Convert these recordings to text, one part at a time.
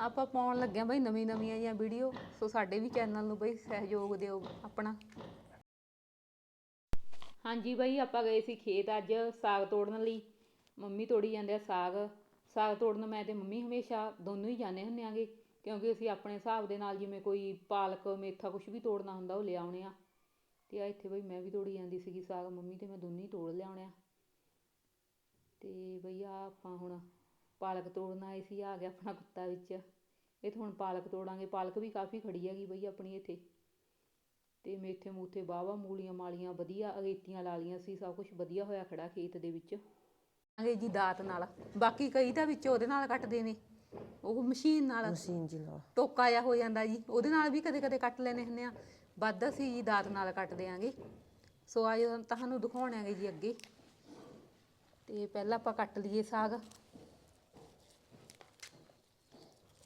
ਆਪਾਂ ਪਾਉਣ ਲੱਗਿਆ ਬਈ ਨਵੀਂ ਨਵੀਆਂ ਜਾਂ ਵੀਡੀਓ, ਸੋ ਸਾਡੇ ਵੀ ਚੈਨਲ ਨੂੰ ਬਈ ਸਹਿਯੋਗ ਦਿਓ ਆਪਣਾ। ਹਾਂਜੀ ਬਈ, ਆਪਾਂ ਗਏ ਸੀ ਖੇਤ ਅੱਜ ਸਾਗ ਤੋੜਨ ਲਈ। ਮੰਮੀ ਤੋੜੀ ਜਾਂਦੇ ਆ ਸਾਗ। ਸਾਗ ਤੋੜਨ ਮੈਂ ਤੇ ਮੰਮੀ ਹਮੇਸ਼ਾ ਦੋਨੋਂ ਹੀ ਜਾਂਦੇ ਹੁੰਦੇ ਆਂਗੇ, ਕਿਉਂਕਿ ਅਸੀਂ ਆਪਣੇ ਹਿਸਾਬ ਦੇ ਨਾਲ ਜਿਵੇਂ ਕੋਈ ਪਾਲਕ, ਮੇਥਾ ਕੁਝ ਵੀ ਤੋੜਨਾ ਹੁੰਦਾ ਉਹ ਲਿਆਉਣੇ ਆ। ਤੇ ਆ ਇੱਥੇ ਬਈ ਮੈਂ ਵੀ ਤੋੜੀ ਜਾਂਦੀ ਸੀਗੀ ਸਾਗ, ਮੰਮੀ ਤੇ ਮੈਂ ਦੋਨੇ ਹੀ ਤੋੜ ਲਿਆਉਣੇ ਆ। ਤੇ ਬਈ ਆ ਆਪਾਂ ਹੁਣ ਪਾਲਕ ਤੋੜਨ ਆਏ ਸੀ ਆ ਗਿਆ ਆਪਣਾ ਕੁੱਤਾ ਵਿੱਚ। ਇਹ ਹੁਣ ਪਾਲਕ ਤੋੜਾਂਗੇ। ਪਾਲਕ ਵੀ ਕਾਫੀ ਖੜੀ ਹੈਗੀ ਬਈ ਆਪਣੀ ਇੱਥੇ। ਤੇ ਮੇਥੇ ਮੂਥੇ ਬਾਵਾ ਮੂਲੀਆਂ ਮਾਲੀਆਂ ਵਧੀਆ ਅਗੇਤੀਆਂ ਲਾ ਲੀਆਂ ਸੀ ਸਭ ਕੁਝ ਵਧੀਆ ਹੋਇਆ ਖੜਾ ਖੇਤ ਦੇ ਵਿੱਚ। ਜੀ ਦਾਤ ਨਾਲ। ਬਾਕੀ ਕਈ ਤਾਂ ਵਿੱਚ ਉਹਦੇ ਨਾਲ ਕੱਟਦੇ ਨੇ। ਉਹ ਮਸ਼ੀਨ ਨਾਲ। ਮਸ਼ੀਨ ਜੀ ਨਾਲ। ਟੋਕਾ ਜਿਹਾ ਹੋ ਜਾਂਦਾ ਜੀ। ਉਹਦੇ ਨਾਲ ਵੀ ਕਦੇ ਕਦੇ ਕੱਟ ਲੈਨੇ ਹੁੰਦੇ ਆ। ਵੱਧ ਅਸੀਂ ਜੀ ਦਾਤ ਨਾਲ ਕੱਟ ਦਿਆਂਗੇ ਸੋ ਆਜ ਤੁਹਾਨੂੰ ਦਿਖਾਉਣਾਂਗੇ ਜੀ ਅੱਗੇ। ਤੇ ਪਹਿਲਾਂ ਆਪਾਂ ਕੱਟ ਲਈਏ ਸਾਗ।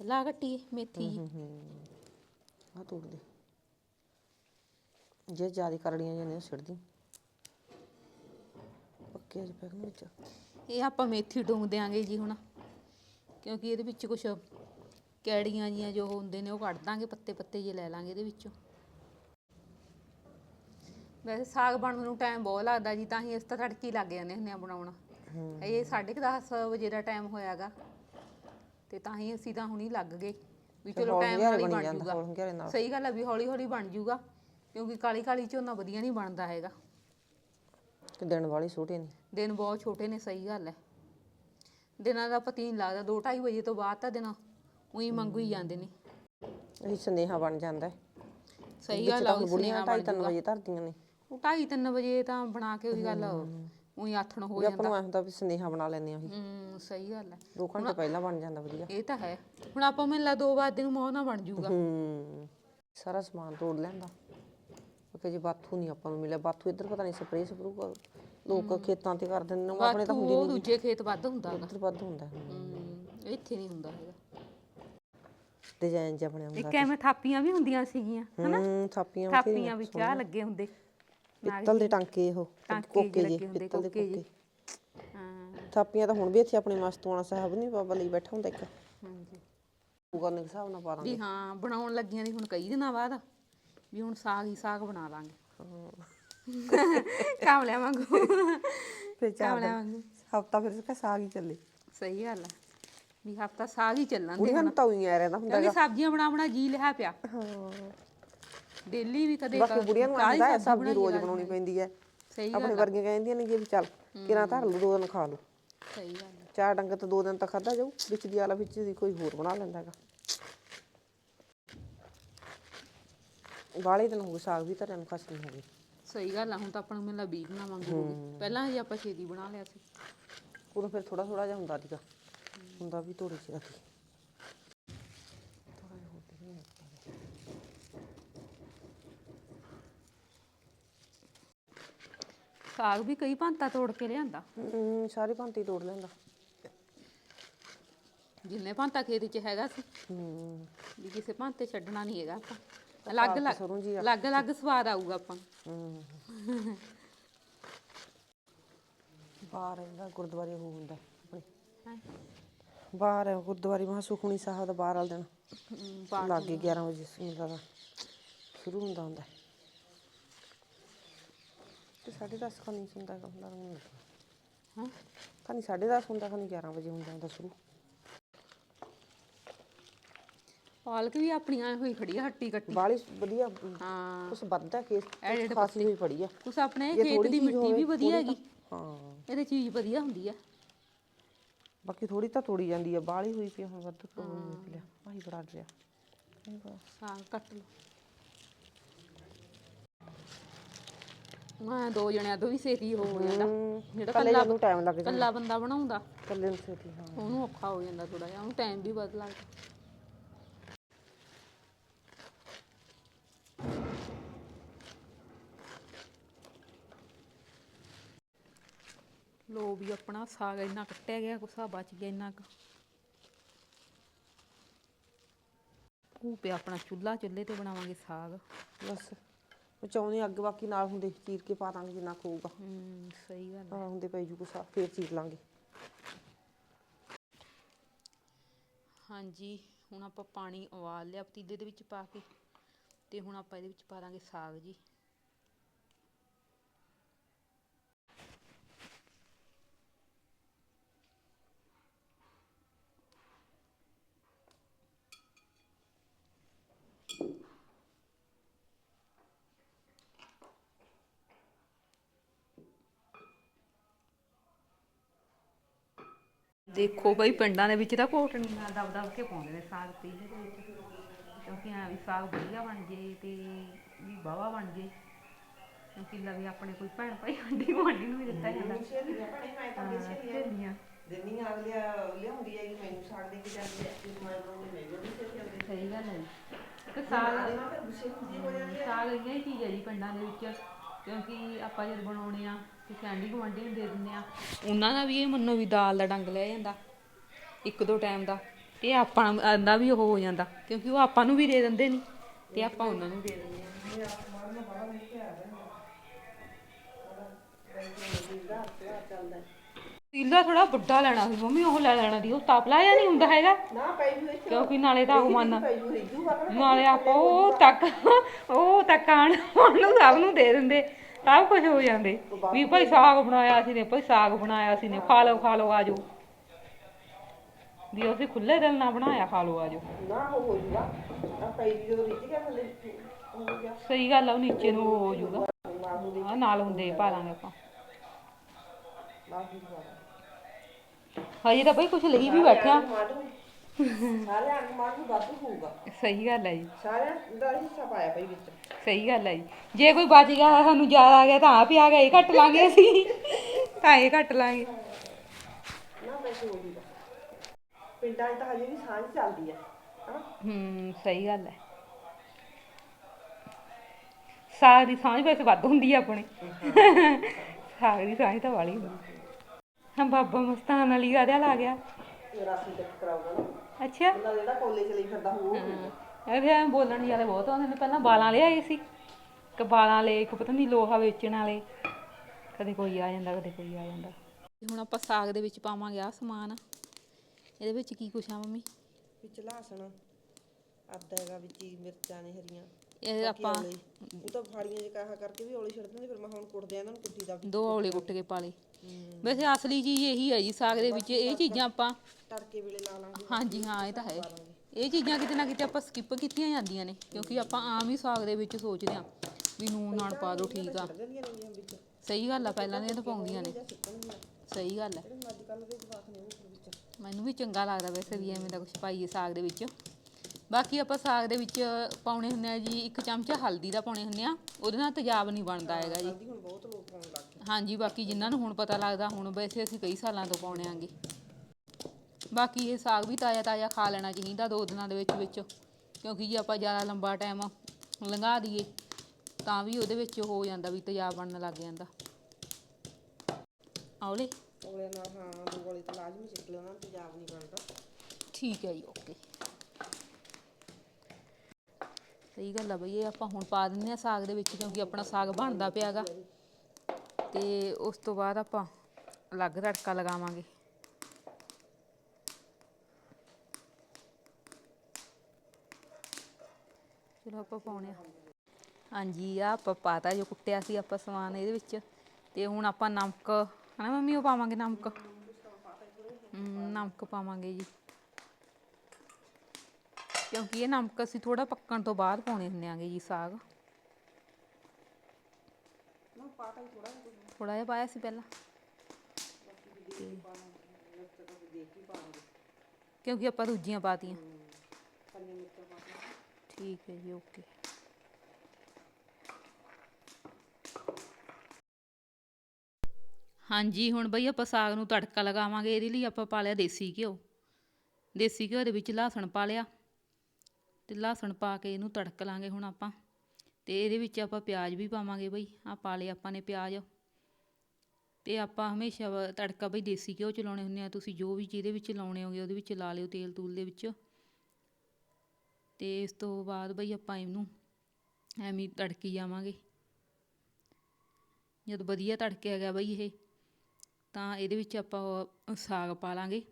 ਪਹਿਲਾਂ ਕੱਟੀਏ ਮੇਥੀ। ਜੀ ਆ ਤੋੜ ਦੇ। ਜੇ ਜ਼ਿਆਦਾ ਕਰੜੀਆਂ ਜਾਂਦੀਆਂ ਛੱਡ ਦੀ। ਪੱਕੇ ਜਿਹੇ ਪੈਣ ਵਿੱਚ। ਇਹ ਆਪਾਂ ਮੇਥੀ ਡੂੰਗ ਦਿਆਂਗੇ ਜੀ ਹੁਣ ਕਿਉਂਕਿ ਇਹਦੇ ਵਿੱਚ ਕੁਝ ਕੈੜੀਆਂ ਜੀਆਂ ਜੋ ਹੁੰਦੇ ਨੇ ਉਹ ਕੱਢ ਦਾਂਗੇ ਪੱਤੇ ਪੱਤੇ ਜੇ ਲੈ ਲਾਂਗੇ ਇਹਦੇ ਵਿੱਚੋਂ। ਵੈਸੇ ਸਾਗ ਬਣਨ ਨੂੰ ਟਾਈਮ ਬਹੁਤ ਲੱਗਦਾ ਜੀ ਤਾਂ ਹੀ ਇਸ ਤਾਂ ਤੜਕੀ ਲੱਗ ਜਾਂਦੇ ਹੁੰਦੇ ਆ ਬਣਾਉਣ। ਇਹ 10:30 ਵਜੇ ਦਾ ਟਾਈਮ ਹੋਇਆਗਾ। ਤੇ ਤਾਂ ਹੀ ਅਸੀਂ ਤਾਂ ਹੁਣੀ ਲੱਗ ਗਏ ਵੀ ਚਲੋ ਟਾਈਮ ਹੌਲੀ ਨਾਲ ਹੀ ਬਣੀ ਬਣ ਜਾਂਦਾ, ਜੂਗਾ। ਹੌਲੀ ਹੌਲੀ ਨਾਲ। ਸਹੀ ਗੱਲ ਹੈ ਵੀ ਹੌਲੀ ਹੌਲੀ ਬਣ ਜੂਗਾ ਕਿਉਂਕਿ ਕਾਲੀ ਕਾਲੀ ਝੋਨਾ ਵਧੀਆ ਨਹੀਂ ਬਣਦਾ ਹੈਗਾ। ਕਿ ਦਿਨ ਵਾਲੀ ਛੋਟੇ ਨੇ। ਦਿਨ ਬਹੁਤ ਛੋਟੇ ਨੇ ਸਹੀ ਗੱਲ ਹੈ ਦਿਨਾਂ ਦਾ ਪਤਾ ਹੀ ਨਹੀਂ ਲੱਗਦਾ 2:30 ਵਜੇ ਤੋਂ ਬਾਅਦ ਤਾਂ ਦਿਨ ਉਹੀ ਮੰਗੂ ਹੀ ਜਾਂਦੇ ਨੇ। ਇਹ ਸੰਦੇਹਾ ਬਣ ਜਾਂਦਾ ਹੈ। ਸਹੀ ਗੱਲ ਆ ਉਹ ਬੁੜੀਆਂ ਸੁਨੇਹਾ ਬਣ ਤਿੰਨ ਜੂਗਾ। ਵਜੇ ਧਰਦੀਆਂ ਨੇ। ਉਹ 2:30 ਵਜੇ ਤਾਂ ਬਣਾ ਕੇ ਉਹੀ ਗੱਲ ਉਹੀ ਆਥਣ ਹੋ ਵੀ ਆਪਾਂ ਜਾਂਦਾ। ਨੂੰ ਐਂ ਹੁੰਦਾ ਵੀ ਸੰਦੇਹਾ ਬਣਾ ਲੈਂਦੇ ਆ ਹੂੰ ਸਹੀ ਗੱਲ ਹੈ। ਦੋ ਘੰਟੇ ਪਹਿਲਾਂ ਬਣ ਜਾਂਦਾ ਵਧੀਆ। ਇਹ ਤਾਂ ਹੈ। ਹੁਣ ਆਪਾਂ ਮੈਨੂੰ ਲਾ ਦੋ ਵਾਰ ਦਿਨ ਮੋਹ ਨਾਲ ਬਣ ਜੂਗਾ। ਹੂੰ ਸਾਰਾ ਸਮਾਨ ਤੋੜ ਲੈਂਦਾ। ਕਿ ਜੇ ਬਾਥੂ ਨਹੀਂ ਆਪਾਂ ਨੂੰ ਮਿਲਿਆ ਬਾਥੂ ਇੱਧਰ ਪਤਾ ਨਹੀਂ ਸਪਰੇਅ ਸਪਰੂ ਕਰ ਲੋਕ ਖੇਤਾਂ ਤੇ ਕਰ ਦਿੰਦੇ ਨੇ ਉਹ ਆਪਣੇ ਤਾਂ ਬਾਥੂ ਉਹ ਦੂਜੇ ਖੇਤ ਵੱਧ ਹੁੰਦਾ ਹੈਗਾ। ਇੱਧਰ ਵੱਧ ਹੁੰਦਾ ਹੂੰ। ਇੱਥੇ ਨਹੀਂ ਹੁੰਦਾ ਹੈਗਾ। ਡਿਜ਼ਾਈਨ ਜਿਹਾ ਬਣਿਆ ਹੁੰਦਾ ਇੱਕ ਐਵੇਂ ਥਾਪੀਆਂ ਵੀ ਹੁੰਦੀਆਂ ਸੀਗੀਆਂ ਹੂੰ ਥਾਪੀਆਂ ਥਾਪੀਆਂ ਵਿੱਚ ਆ ਲੱਗੇ ਹੁੰਦੇ। ਪਿੱਤਲ ਦੇ ਟਾਂਕੇ ਇਹੋ ਕੋਕੇ ਜੀ ਪਿੱਤਲ ਦੇ ਕੋਕੇ ਹਾਂ। ਥਾਪੀਆਂ ਤਾਂ ਹੁਣ ਵੀ ਇੱਥੇ ਆਪਣੇ ਮਸਤੂਆਣਾ ਸਾਹਿਬ ਨਹੀਂ ਬਾਬਾ ਲਈ ਬੈਠਾ ਹੁੰਦਾ ਇੱਕ। ਹਾਂਜੀ। ਉਹ ਕਰਨ ਦੇ ਹਿਸਾਬ ਨਾਲ ਪਾ ਦਾਂਗੇ ਵੀ ਹਾਂ ਬਣਾਉਣ ਲੱਗੀਆਂ ਦੀ ਹੁਣ ਕਈ ਦਿਨਾਂ ਬਾਅਦ ਵੀ ਹੁਣ ਸਾਗ ਹੀ ਸਾਗ ਬਣਾ ਲਾਂਗੇ। ਕਾਮਲਿਆਂ ਵਾਂਗੂ। ਫਿਰ ਚਾਰ ਕਾਮਲਿਆਂ ਵਾਂਗੂ। ਹਫਤਾ ਫਿਰ ਕਾ ਸਾਗ ਹੀ ਚੱਲੇ। ਸਹੀ ਗੱਲ ਹੈ ਵੀ ਹਫਤਾ ਸਾਗ ਹੀ ਚੱਲਣ ਕੁੜੀਆਂ ਨੂੰ ਤਾਂ ਉਹੀ ਆ ਰਹਿੰਦਾ ਹੁੰਦਾ ਕਿਉਂਕਿ ਸਬਜ਼ੀਆਂ ਬਣਾ ਬਣਾ ਜੀ ਲਿਆ ਪਿਆ। ਹਾਂ। ਡੇਲੀ ਵੀ ਕਦੇ ਬਾਕੀ ਬੁੜੀਆਂ ਨੂੰ ਆਉਂਦਾ ਹੈ ਸਬਜ਼ੀ ਰੋਜ਼ ਬਣਾਉਣੀ ਪੈਂਦੀ ਹੈ। ਸਹੀ ਆਪਣੇ ਵਰਗੀਆਂ ਕਹਿੰਦੀਆਂ ਨੇ ਕਿ ਵੀ ਚੱਲ ਕਿਰਾਂ ਧਰ ਲਓ ਦੋ ਦਿਨ ਖਾ ਲਓ ਸਹੀ ਗੱਲ ਹੈ ਚਾਰ ਡੰਗ ਤਾਂ ਦੋ ਦਿਨ ਤਾਂ ਖਾਦਾ ਜਾਊ ਵਿੱਚ ਦੀ ਆਲਾ ਵਿੱਚ ਦੀ ਕੋਈ ਹੋਰ ਬਣਾ ਲੈਂਦਾ ਹੈਗਾ। ਵਾਲੇ ਦਿਨ ਹੋ ਗਏ ਸਾਗ ਵੀ ਧਰਿਆ ਨੂੰ ਖਸਮ ਹੋ ਗਈ। ਸਹੀ ਗੱਲ ਆ ਹੁਣ ਤਾਂ ਆਪਾਂ ਨੂੰ ਬੀਜ ਨਾ ਮੰਗੂ ਹੋ। ਗਈ ਪਹਿਲਾਂ ਹਜੇ ਆਪਾਂ ਛੇਤੀ ਬਣਾ ਲਿਆ ਸੀ। ਉਦੋਂ ਫਿਰ ਥੋੜਾ ਥੋੜਾ ਜਿਹਾ ਹੁੰਦਾ ਸੀਗਾ। ਹੁੰਦਾ ਵੀ ਥੋੜੀ ਜਿਹੀ ਸੀ ਸਾਗ ਵੀ ਕਈ ਭਾਂਤਾ ਤੋੜ ਕੇ ਲਿਆਂਦਾ। ਹਮ, ਸਾਰੀ ਭਾਂਤੀ ਤੋੜ ਲੈਂਦਾ। ਜਿੰਨੇ ਭਾਂਤਾ ਖੇਤ 'ਚ ਹੈਗਾ ਸੀ ਹੂੰ ਵੀ ਕਿਸੇ ਭਾਂਤੇ ਛੱਡਣਾ ਨਹੀਂ ਹੈਗਾ ਆਪਾਂ। ਅਲੱਗ ਅਲੱਗ ਸਰੋਂ ਜੀ ਅਲੱਗ ਅਲੱਗ ਸਵਾਦ ਆਊਗਾ ਆਪਾਂ ਨੂੰ। ਹੂੰ ਬਾਹਰ ਇਹਦਾ ਗੁਰਦੁਆਰੇ ਉਹ ਹੁੰਦਾ ਆਪਣੇ। ਹੈਂ। ਬਾਹਰ ਹੈ ਗੁਰਦੁਆਰੇ ਮਹਾ ਸੁਖਮਨੀ ਸਾਹਿਬ ਦਾ ਬਾਹਰ ਵਾਲੇ ਦਿਨ। ਹਮ, ਪਾ- ਲਾਗੇ 11 ਵਜੇ ਹੁੰਦਾ ਦਾ ਸ਼ੁਰੂ ਹੁੰਦਾ ਹੁੰਦਾ। ਹੈ। ਤੇ 10:30 ਖਾਣੀ ਹੁੰਦਾ ਹੈਗਾ ਹੁੰਦਾ ਮੈਨੂੰ ਹੈਂ? ਖਾਣੀ 10:30 ਹੁੰਦਾ ਖਾਣੀ 11 ਵਜੇ ਹੁੰਦਾ ਹੁੰਦਾ ਸ਼ੁਰੂ। ਪਾਲਕ ਵੀ ਆਪਣੀ ਐ ਹੋਈ ਖੜੀ ਆ ਹੱਟੀ ਕੱਟੀ। ਬਾਲੀ ਵਧੀਆ ਹਾਂ। ਕੁਛ ਵੱਧਦਾ ਕੇਸ ਖਾਸੀ ਹੋਈ ਪੜੀ ਆ। ਕੁਛ ਆਪਣੇ ਖੇਤ ਦੀ ਮਿੱਟੀ ਵੀ ਵਧੀਆ ਹੈਗੀ। ਹਾਂ। ਇਹਦੇ ਚੀਜ਼ ਵਧੀਆ ਹੁੰਦੀ ਆ। ਬਾਕੀ ਥੋੜੀ ਤਾਂ ਤੋੜੀ ਜਾਂਦੀ ਆ ਬਾਲੀ ਹੋਈ ਪਈ ਹੁਣ ਵੱਧ ਤੋਂ ਹੋਈ ਲਿਆ ਆਹੀ ਬੜਾ ਬੜਾ ਸਾਗ ਕੱਟ ਲਓ। ਮੈਂ ਦੋ ਜਣਿਆਂ ਤੋਂ ਵੀ ਛੇਤੀ ਹੋ ਜਾਂਦਾ। ਜਿਹੜਾ ਕੱਲੇ ਕੱਲਾ ਨੂੰ ਟਾਈਮ ਲੱਗ ਜਾਂਦਾ। ਕੱਲਾ ਬੰਦਾ ਬਣਾਉਂਦਾ। ਕੱਲੇ ਨੂੰ ਛੇਤੀ ਹਾਂ। ਉਹਨੂੰ ਔਖਾ ਹੋ ਜਾਂਦਾ ਥੋੜਾ ਜਿਹਾ ਉਹਨੂੰ ਟਾਈਮ ਵੀ ਵੱਧ ਲੱਗਦਾ। ਲੋ ਵੀ ਆਪਣਾ ਸਾਗ ਇੰਨਾ ਕੱਟਿਆ ਗਿਆ ਕੁਛਾ ਬਚ ਗਿਆ ਇੰਨਾ ਕੁ। ਪਿਆ ਆਪਣਾ ਚੁੱਲ੍ਹਾ ਚੁੱਲ੍ਹੇ ਤੇ ਬਣਾਵਾਂਗੇ ਸਾਗ। ਬਸ। ਬਚਾਉਣੀ ਅੱਗ ਬਾਕੀ ਨਾਲ ਹੁੰਦੇ ਚੀਰ ਕੇ ਪਾ ਦਾਂਗੇ ਜਿੰਨਾ ਖੂਗਾ ਹੂੰ ਸਹੀ ਗੱਲ ਆ। ਹੁੰਦੇ ਪੈ ਜੂ ਕੁਛ ਫੇਰ ਚੀਰ ਲਾਂਗੇ। ਹਾਂਜੀ ਹੁਣ ਆਪਾਂ ਪਾਣੀ ਉਬਾਲ ਲਿਆ ਪਤੀਲੇ ਦੇ ਵਿੱਚ ਪਾ ਕੇ ਤੇ ਹੁਣ ਆਪਾਂ ਇਹਦੇ ਵਿੱਚ ਪਾ ਦਾਂਗੇ ਸਾਗ ਜੀ। ਦੇਖੋ ਬਈ ਪਿੰਡਾਂ ਦੇ ਵਿੱਚ ਤਾਂ ਘੋਟਣੀ ਨਾਲ ਦਬ ਦਬ ਕੇ ਪਾਉਂਦੇ ਨੇ ਸਾਗ ਪੀਲੇ ਦੇ ਵਿੱਚ। ਕਿਉਂਕਿ ਆ ਵੀ ਸਾਗ ਵਧੀਆ ਬਣ ਜੇ ਤੇ ਵੀ ਬਾਵਾ ਬਣ ਜੇ। ਕਿਉਂਕਿ ਲਵੇ ਆਪਣੇ ਕੋਈ ਭੈਣ ਭਾਈ ਆਂਢੀ ਗੁਆਂਢੀ ਨੂੰ ਵੀ ਦਿੱਤਾ ਜਾਂਦਾ। ਹਾਂ, ਸਹੇਲੀਆਂ ਦਿਨੀ ਅਗਲੇ ਲਿਆਉਂਦੀ ਹੈ ਕਿ ਮੈਨੂੰ ਸਾਗ ਦੇ ਕੇ ਜਾਂਦੀ ਹੈ। ਕਿ ਮੈਂ ਬਣਾਉਂਦੀ ਮੈਂ ਵੀ ਸਿਰ ਜਾਂਦੀ ਸਹੀ ਗੱਲ ਹੈ। ਤੇ ਸਾਗ ਸਾਗ ਇਹ ਚੀਜ਼ ਹੈ ਜੀ ਪਿੰਡਾਂ ਦੇ ਵਿੱਚ। ਕਿਉਂਕਿ ਆਪਾਂ ਜਦ ਬਣਾਉਣੇ ਆ ਕਿਸੇ ਆਂਢੀ ਗੁਆਂਢੀ ਨੂੰ ਦੇ ਦਿੰਦੇ ਆ। ਉਹਨਾਂ ਦਾ ਵੀ ਇਹ ਮੰਨੋ ਵੀ ਦਾਲ ਦਾ ਡੰਗ ਲੈ ਜਾਂਦਾ ਇੱਕ ਦੋ ਟਾਈਮ ਦਾ। ਤੇ ਆਪਾਂ ਦਾ ਵੀ ਉਹ ਹੋ ਜਾਂਦਾ ਕਿਉਂਕਿ ਉਹ ਆਪਾਂ ਨੂੰ ਵੀ ਦੇ ਦਿੰਦੇ ਨੇ ਤੇ ਆਪਾਂ ਉਹਨਾਂ ਨੂੰ ਦੇ ਦਿੰਦੇ ਆ। ਤੀਲਾ ਥੋੜਾ ਵੱਡਾ ਲੈਣਾ ਸੀ ਮੰਮੀ ਉਹ ਲੈ ਲੈਣਾ ਦੀ ਉਹ ਤਾਪਲਾ ਜਾਂ ਨਹੀਂ ਹੁੰਦਾ ਹੈਗਾ। ਨਾ ਪਈ ਵੀ ਇੱਥੇ ਕਿਉਂਕਿ ਨਾਲੇ ਤਾਂ ਉਹ ਮੰਨ ਪਈ ਹੋਈ ਜੂਗਾ ਨਾਲੇ ਆਪਾਂ ਉਹ ਤੱਕ ਉਹ ਤੱਕ ਆਣ ਉਹਨੂੰ ਸਭ ਨੂੰ ਦੇ ਦਿੰਦੇ। ਸਭ ਕੁਝ ਹੋ ਜਾਂਦੇ। ਵੀ ਭਾਈ ਸਾਗ ਬਣਾਇਆ ਸੀ ਨੇ ਭਾਈ ਸਾਗ ਬਣਾਇਆ ਸੀ ਨੇ ਖਾ ਲਓ ਖਾ ਲਓ ਆਜੋ ਵੀ ਅਸੀਂ ਖੁੱਲੇ ਦਿਲ ਨਾਲ ਬਣਾਇਆ ਖਾ ਲਓ ਆਜੋ ਨਾ ਹੋ ਜੂਗਾ। ਪਈ ਜਦੋਂ ਗਿਆ ਥੱਲੇ ਸਹੀ ਗੱਲ ਆ ਉਹ ਨੀਚੇ ਨੂੰ ਹੋ ਜਾਊਗਾ ਨਾਲ ਹੁੰਦੇ ਪਾ ਲਾਂਗੇ ਆਪਾਂ। ਬਾਕੀ ਦੁਬਾਰਾ ਹਜੇ ਤਾਂ ਭਾਈ ਕੁਝ ਲਈ ਵੀ ਬੈਠਿਆ। ਸਾਰੇ ਅੰਗ ਮਾਰ ਨੂੰ ਵਾਧੂ ਹੋਊਗਾ। ਸਹੀ ਗੱਲ ਹੈ ਜੀ। ਸਾਰਿਆਂ ਦਾ ਹਿੱਸਾ ਪਾਇਆ ਪਈ ਵਿੱਚ। ਸਹੀ ਗੱਲ ਹੈ ਜੀ। ਜੇ ਕੋਈ ਬਚ ਗਿਆ ਸਾਨੂੰ ਜ਼ਿਆਦਾ ਆ ਗਿਆ ਤਾਂ ਆਪ ਹੀ ਆ ਗਿਆ ਇਹ ਘੱਟ ਲਾਂਗੇ ਅਸੀਂ। ਤਾਂ ਇਹ ਘੱਟ ਲਾਂਗੇ। ਨਾ ਪੈਸੇ ਹੋ ਜੂਗਾ ਪਿੰਡਾਂ 'ਚ ਤਾਂ ਹਜੇ ਵੀ ਸਾਂਝ ਚੱਲਦੀ ਹੈ ਹਨਾ? ਹੂੰ ਸਹੀ ਗੱਲ ਹੈ। ਸਾਗ ਦੀ ਸਾਂਝ ਵੈਸੇ ਵੱਧ ਹੁੰਦੀ ਆ ਆਪਣੇ। ਸਾਗ ਦੀ ਸਾਂਝ ਤਾਂ ਵਾਲੀ ਹੁੰਦੀ। ਬਾਬਾ ਮਸਤਾਨ ਵਾਲੀ ਗਾਦਿਆ ਲਾ ਗਿਆ। ਇਹ ਰਾਸੀ ਚੈੱਕ ਕਰਾਉਗਾ ਨਾ। ਅੱਛਾ। ਉਹਨਾਂ ਜਿਹੜਾ ਕਾਲਜ ਲਈ ਫਿਰਦਾ ਹੋਊ ਇਹ ਫਿਰ ਐਂ ਬੋਲਣ ਵਾਲੇ ਬਹੁਤ ਆਉਂਦੇ ਨੇ ਪਹਿਲਾਂ ਬਾਲਾਂ ਲਿਆਏ ਸੀ। ਇੱਕ ਬਾਲਾਂ ਵਾਲੇ ਇੱਕ ਪਤਾ ਨਹੀਂ ਲੋਹਾ ਵੇਚਣ ਵਾਲੇ। ਕਦੇ ਕੋਈ ਆ ਜਾਂਦਾ ਕਦੇ ਕੋਈ ਆ ਜਾਂਦਾ। ਹੁਣ ਆਪਾਂ ਸਾਗ ਦੇ ਵਿੱਚ ਪਾਵਾਂਗੇ ਆ ਸਮਾਨ। ਇਹਦੇ ਵਿੱਚ ਕੀ ਕੁਛ ਆ ਮੰਮੀ? ਵਿੱਚ ਲਹਸਣ ਆਦਾ ਹੈਗਾ ਵਿੱਚ ਹੀ ਮਿਰਚਾਂ ਨੇ ਹਰੀਆਂ। ਇਹ ਆਪਾਂ ਔਲੇ। ਉਹ ਤਾਂ ਫਾੜੀਆਂ ਜਿਹਾ ਕਾਹਾ ਕਰਕੇ ਵੀ ਔਲੇ ਛੱਡ ਦਿੰਦੇ ਫਿਰ ਮੈਂ ਹੁਣ ਕੁੱਟਦੇ ਆ ਇਹਨਾਂ ਨੂੰ ਕੁੱਟੀ ਦਾ ਦੋ ਔਲੇ ਕੁੱਟ ਕੇ ਪਾ ਲਏ ਵੈਸੇ ਅਸਲੀ ਚੀਜ਼ ਇਹੀ ਹੈ ਜੀ ਸਾਗ ਦੇ ਵਿੱਚ ਇਹ ਚੀਜ਼ਾਂ ਆਪਾਂ ਤੜਕੇ ਵੇਲੇ ਲਾ ਲਾਂਗੇ ਹਾਂਜੀ ਹਾਂ ਇਹ ਤਾਂ ਹੈ। ਇਹ ਚੀਜ਼ਾਂ ਕਿਤੇ ਨਾ ਕਿਤੇ ਆਪਾਂ ਸਕਿਪ ਕੀਤੀਆਂ ਜਾਂਦੀਆਂ ਨੇ ਕਿਉਂਕਿ ਆਪਾਂ ਆਮ ਹੀ ਸਾਗ ਦੇ ਵਿੱਚ ਸੋਚਦੇ ਹਾਂ ਵੀ ਨੂਨ ਨਾਲ ਪਾ ਦੋ ਠੀਕ ਆ। ਸਹੀ ਗੱਲ ਆ ਪਹਿਲਾਂ ਦੀਆਂ ਤਾਂ ਪਾਉਂਦੀਆਂ ਨੇ। ਸਹੀ ਗੱਲ ਵਿੱਚ। ਮੈਨੂੰ ਵੀ ਚੰਗਾ ਲੱਗਦਾ ਵੈਸੇ ਵੀ ਐਵੇਂ ਦਾ ਕੁਝ ਪਾਈਏ ਸਾਗ ਦੇ ਵਿੱਚ। ਬਾਕੀ ਆਪਾਂ ਸਾਗ ਦੇ ਵਿੱਚ ਪਾਉਣੇ ਹੁੰਦੇ ਆ ਜੀ ਇੱਕ ਚਮਚਾ ਹਲਦੀ ਦਾ ਪਾਉਣੇ ਹੁੰਦੇ ਆ ਉਹਦੇ ਨਾਲ ਤੇਜ਼ਾਬ ਨਹੀਂ ਬਣਦਾ ਹੈਗਾ ਜੀ। ਹਾਂਜੀ ਬਾਕੀ ਜਿਨ੍ਹਾਂ ਨੂੰ ਹੁਣ ਪਤਾ ਲੱਗਦਾ ਹੁਣ ਵੈਸੇ ਅਸੀਂ ਕਈ ਸਾਲਾਂ ਤੋਂ ਪਾਉਣੇ ਆਂਗੇ। ਬਾਕੀ ਇਹ ਸਾਗ ਵੀ ਤਾਜ਼ਾ ਤਾਜ਼ਾ ਖਾ ਲੈਣਾ ਚਾਹੀਦਾ ਦੋ ਦਿਨਾਂ ਦੇ ਵਿੱਚ ਵਿੱਚ। ਕਿਉਂਕਿ ਜੇ ਆਪਾਂ ਜ਼ਿਆਦਾ ਲੰਬਾ ਟਾਈਮ ਲੰਘਾ ਦਈਏ ਤਾਂ ਵੀ ਉਹਦੇ ਵਿੱਚ ਹੋ ਜਾਂਦਾ ਵੀ ਤੇਜ਼ਾਬ ਬਣਨ ਲੱਗ ਜਾਂਦਾ। ਔਲੇ ਨਾਲ ਹਾਂ ਦੋ ਵਾਲੀ ਤਾਂ ਲਾਜ਼ਮੀ ਸਿੱਕ ਲਿਆ ਉਹਨਾਂ ਨੂੰ ਤੇਜ਼ਾਬ ਨਹੀਂ ਬਣਦਾ। ਠੀਕ ਹੈ ਜੀ ਓਕੇ ਸਹੀ ਗੱਲ ਆ ਬਈ ਇਹ ਆਪਾਂ ਹੁਣ ਪਾ ਦਿੰਦੇ ਆ ਸਾਗ ਦੇ ਵਿੱਚ ਕਿਉਂਕਿ ਆਪਣਾ ਸਾਗ ਬਣਦਾ ਪਿਆਗਾ ਤੇ ਉਸ ਤੋਂ ਬਾਅਦ ਆਪਾਂ ਅਲੱਗ ਤੜਕਾ ਲਗਾਵਾਂਗੇ। ਚਲੋ ਆਪਾਂ ਪਾਉਣੇ ਆ। ਹਾਂਜੀ ਆ ਆਪਾਂ ਪਾਤਾ ਜੋ ਕੁੱਟਿਆ ਸੀ ਆਪਾਂ ਸਮਾਨ ਇਹਦੇ ਵਿੱਚ। ਤੇ ਹੁਣ ਆਪਾਂ ਨਮਕ ਹਨਾ ਮੰਮੀ ਉਹ ਪਾਵਾਂਗੇ ਨਮਕ? ਹਮ, ਨਮਕ ਪਾਵਾਂਗੇ ਜੀ। ਕਿਉਂਕਿ ਇਹ ਨਮਕ ਅਸੀਂ ਥੋੜਾ ਪੱਕਣ ਤੋਂ ਬਾਅਦ ਪਾਉਣੇ ਹੁੰਦੇ ਆਂਗੇ ਜੀ ਸਾਗ। ਥੋੜਾ ਜਿਹਾ ਪਾਇਆ ਸੀ ਪਹਿਲਾਂ। ਕਿਉਂਕਿ ਆਪਾਂ ਦੂਜੀਆਂ ਪਾਤੀਆਂ। ਠੀਕ ਹੈ ਜੀ, ਓਕੇ। ਹਾਂਜੀ, ਹੁਣ ਬਈ ਆਪਾਂ ਸਾਗ ਨੂੰ ਤੜਕਾ ਲਗਾਵਾਂਗੇ, ਇਹਦੇ ਲਈ ਆਪਾਂ ਪਾ ਲਿਆ ਦੇਸੀ ਘਿਓ। ਦੇਸੀ ਘਿਓ ਦੇ ਵਿੱਚ ਲਹਸਣ ਪਾ ਲਿਆ। ਤੇ ਲਹਸਣ ਪਾ ਕੇ ਇਹਨੂੰ ਤੜਕ ਲਾਂਗੇ ਹੁਣ ਆਪਾਂ। ਤੇ ਇਹਦੇ ਵਿੱਚ ਆਪਾਂ ਪਿਆਜ਼ ਵੀ ਪਾਵਾਂਗੇ ਬਈ ਆ ਪਾ ਲਏ ਆਪਾਂ ਨੇ ਪਿਆਜ਼। ਤੇ ਆਪਾਂ ਹਮੇਸ਼ਾ ਤੜਕਾ ਬਈ ਦੇਸੀ ਘਿਓ ਚ ਲਾਉਣੇ ਹੁੰਦੇ ਆ, ਤੁਸੀਂ ਜੋ ਵੀ ਜਿਹਦੇ ਵਿੱਚ ਲਾਉਣੇ ਹੋਗੇ ਉਹਦੇ ਵਿੱਚ ਲਾ ਲਿਓ ਤੇਲ ਤੂਲ ਦੇ ਵਿੱਚ। ਤੇ ਇਸ ਤੋਂ ਬਾਅਦ ਬਈ ਆਪਾਂ ਇਹਨੂੰ ਐਵੇਂ ਤੜਕੀ ਜਾਵਾਂਗੇ। ਜਦ ਵਧੀਆ ਤੜਕਿਆ ਗਿਆ ਬਈ ਇਹ, ਤਾਂ ਇਹਦੇ ਵਿੱਚ ਆਪਾਂ ਸਾਗ ਪਾ ਲਾਂਗੇ।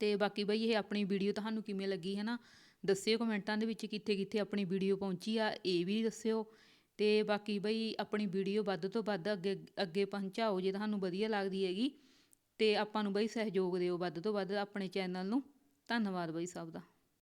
ਤੇ ਬਾਕੀ ਬਈ ਇਹ ਆਪਣੀ ਵੀਡੀਓ ਤੁਹਾਨੂੰ ਕਿਵੇਂ ਲੱਗੀ ਹੈ ਨਾ ਦੱਸਿਓ ਕਮੈਂਟਾਂ ਦੇ ਵਿੱਚ ਕਿੱਥੇ ਕਿੱਥੇ ਆਪਣੀ ਵੀਡੀਓ ਪਹੁੰਚੀ ਆ, ਇਹ ਵੀ ਦੱਸਿਓ। ਤੇ ਬਾਕੀ ਬਈ ਆਪਣੀ ਵੀਡੀਓ ਵੱਧ ਤੋਂ ਵੱਧ ਅੱਗੇ ਅੱਗੇ ਪਹੁੰਚਾਓ, ਜੇ ਤੁਹਾਨੂੰ ਵਧੀਆ ਲੱਗਦੀ ਹੈਗੀ। ਤੇ ਆਪਾਂ ਨੂੰ ਬਈ ਸਹਿਯੋਗ ਦਿਓ ਵੱਧ ਤੋਂ ਵੱਧ ਆਪਣੇ ਚੈਨਲ ਨੂੰ। ਧੰਨਵਾਦ ਬਈ ਸਭ ਦਾ।